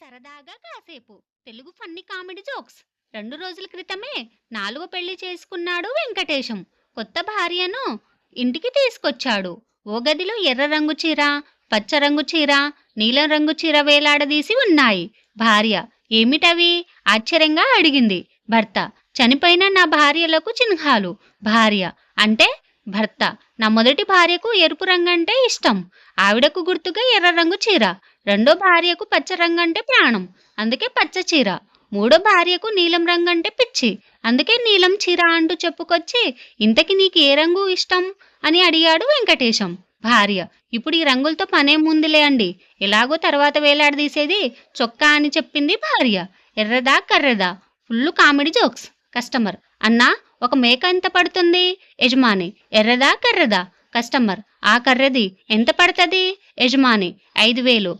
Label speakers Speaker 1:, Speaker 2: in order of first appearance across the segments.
Speaker 1: సరదాగా కాసేపు. Telugu funny comedy jokes. రెండు రోజుల క్రితమే నాలుగో పెళ్ళి చేసుకున్నాడు వెంకటేశం. కొత్త భార్యను ఇంటికి తీసుకొచ్చాడు. ఓ గదిలో ఎర్ర రంగు చీర పచ్చ రంగు చీర నీలం రంగు చీర వేలాడదీసి ఉన్నాయి. భార్య ఏమిటవి? ఆశ్చర్యంగా అడిగింది. భర్త చనిపోయిన నా భార్యలకు చిహ్నాలు. భార్య అంటే భర్త. నా మొదటి భార్యకు ఎరుపు రంగు అంటే ఇష్టం. ఆవిడకు గుర్తుగా ఎర్ర రంగు చీర. రెండో భార్యకు పచ్చ రంగు అంటే ప్రాణం అందుకే పచ్చ చీర. మూడో భార్యకు నీలం రంగు అంటే పిచ్చి అందుకే నీలం చీర అంటూ చెప్పుకొచ్చి ఇంతకి నీకు ఏ రంగు ఇష్టం? అని అడిగాడు వెంకటేశం. భార్య ఇప్పుడు ఈ రంగులతో పనేముందిలే అండి. ఎలాగో తర్వాత వేలాడదీసేది చొక్కా అని చెప్పింది భార్య. ఎర్రదా కర్రదా? Full comedy jokes. కస్టమర్ అన్నా ఒక మేక ఎంత పడుతుంది? యజమాని ఎర్రదా కర్రదా? కస్టమర్ ఆ కర్రది ఎంత పడుతుంది? యజమాని ఐదు వేలు.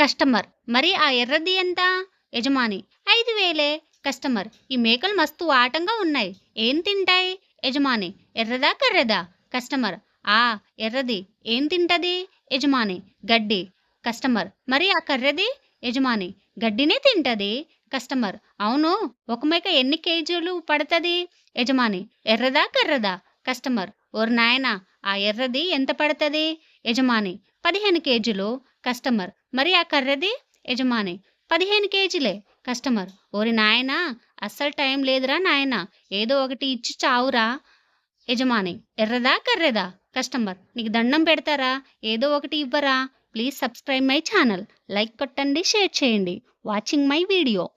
Speaker 1: కస్టమర్. మరి ఆ ఎర్రది ఎంత? యజమాని. ఐదు వేలే. కస్టమర్ ఈ మేకలు మస్తు ఆటంగా ఉన్నాయి. ఏం తింటాయి? యజమాని ఎర్రదా కర్రదా? కస్టమర్ ఆ ఎర్రది. ఏం తింటది? యజమాని గడ్డి. కస్టమర్ మరి ఆ కర్రది? యజమాని గడ్డినే తింటది. కస్టమర్ అవును ఒక మేక ఎన్ని కేజీలు పడుతుంది? యజమాని ఎర్రదా కర్రదా? కస్టమర్ ఓర్ నాయనా ఆ ఎర్రది ఎంత పడుతుంది? యజమాని పదిహేను కేజీలు. కస్టమర్. మరి ఆ కర్రది? యజమాని. పదిహేను కేజీలే కస్టమర్. ఓరి నాయనా అస్సలు టైం లేదురా నాయనా ఏదో ఒకటి ఇచ్చి చావురా. యజమాని. ఎర్రదా కర్రెదా? కస్టమర్. నీకు దండం పెడతారా? ఏదో ఒకటి ఇవ్వరా? Please subscribe my channel. Like కొట్టండి షేర్ చేయండి. Watching my video.